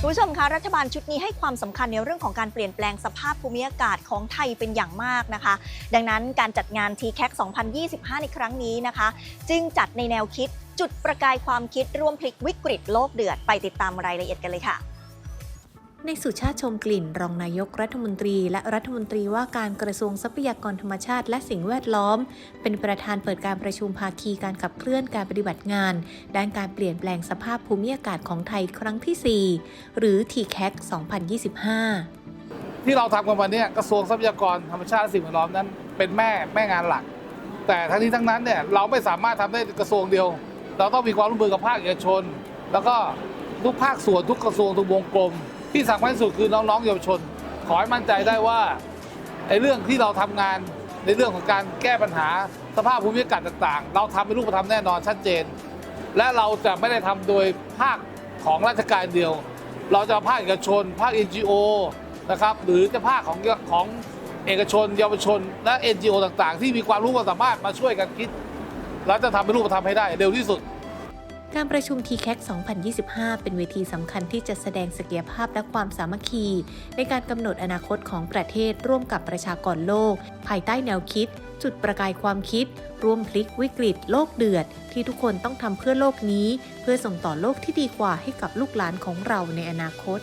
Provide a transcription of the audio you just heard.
คุณผู้ชมคะรัฐบาลชุดนี้ให้ความสำคัญในเรื่องของการเปลี่ยนแปลงสภาพภูมิอากาศของไทยเป็นอย่างมากนะคะ ดังนั้นการจัดงาน t c a c 2025 ในครั้งนี้นะคะ จึงจัดในแนวคิดจุดประกายความคิดร่วมพลิกวิกฤตโลกเดือดไปติดตามรายละเอียดกันเลยค่ะ ในสุชาติชมกลิ่น รองนายกรัฐมนตรี และรัฐมนตรีว่าการกระทรวงทรัพยากรธรรมชาติ และสิ่งแวดล้อม เป็นประธานเปิดการประชุมภาคีการขับเคลื่อนการปฏิบัติงาน ด้านการเปลี่ยนแปลงสภาพภูมิอากาศของไทยครั้งที่ 4 หรือ TCAC 2025 ที่เราทำกันวันนี้กระทรวงทรัพยากรธรรมชาติและสิ่งแวดล้อมนั้น เป็นแม่แม่งานหลัก แต่ทั้งนี้ทั้งนั้นเนี่ยเราไม่สามารถทำได้กระทรวงเดียว เราต้องมีความร่วมมือกับภาคเอกชน แล้วก็ทุกภาคส่วนทุกกระทรวงทุกวงกลม ที่สำคัญที่สุดคือน้องๆเยาวชน ขอให้มั่นใจได้ว่าไอ้เรื่องที่เราทำงานในเรื่องของการแก้ปัญหาสภาพภูมิอากาศต่าง ๆ เราทำเป็นรูปธรรมแน่นอนชัดเจน และเราจะไม่ได้ทำโดยภาคของราชการเดียว เราจะภาคเอกชน ภาค NGO นะครับหรือจะภาคของของเอกชน เยาวชน และ NGO ต่างๆ ที่มีความรู้ความสามารถมาช่วยกันคิด แล้วจะทำเป็นรูปธรรมให้ได้เร็วที่สุด การประชุม TCAC 2025 เป็นเวทีสำคัญที่จะแสดงศักยภาพและความสามัคคี ในการกำหนดอนาคตของประเทศร่วมกับประชากรโลก ภายใต้แนวคิด จุดประกายความคิด ร่วมพลิกวิกฤต โลกเดือด ที่ทุกคนต้องทำเพื่อโลกนี้ เพื่อส่งต่อโลกที่ดีกว่าให้กับลูกหลานของเราในอนาคต